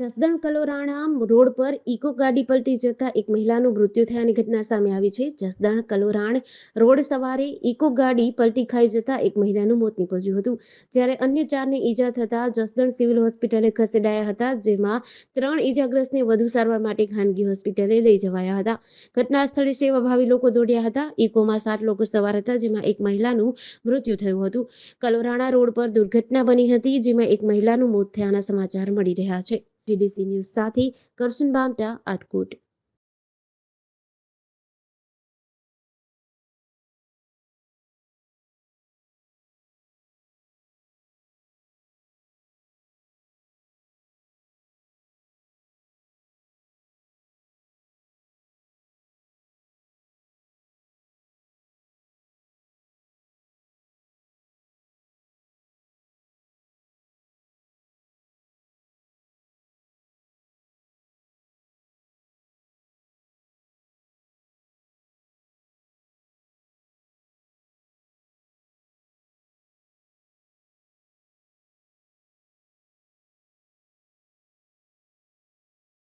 Jasdan Kalorana road પર Eeco ગાડી પલટી જતા એક મહિલાનું મૃત્યુ થયાની ઘટના સામે આવી છે. જસદણ કલોરાણ રોડ સવારે ઇકો ગાડી પલટી ખાઈ જતા એક મહિલાનું મોત નીપજ્યું હતું. જ્યારે અન્ય ચારને ઈજા થતા જસદણ સિવિલ હોસ્પિટલે ખસેડાયા હતા, જેમાં ત્રણ ઈજાગ્રસ્તને વધુ સારવાર માટે ખાનગી હોસ્પિટલે લઈ જવાયા હતા. ઘટના સ્થળે સેવાભાવી લોકો દોડ્યા હતા. ઇકોમાં સાત લોકો સવાર હતા, જેમાં એક મહિલાનું મૃત્યુ થયું હતું. કલોરાણા રોડ પર દુર્ઘટના બની હતી, જેમાં એક મહિલાનું મોત થયાના સમાચાર મળી રહ્યા છે. જીડીસી ન્યૂઝ સાથે કરશન બામટા આટકોટ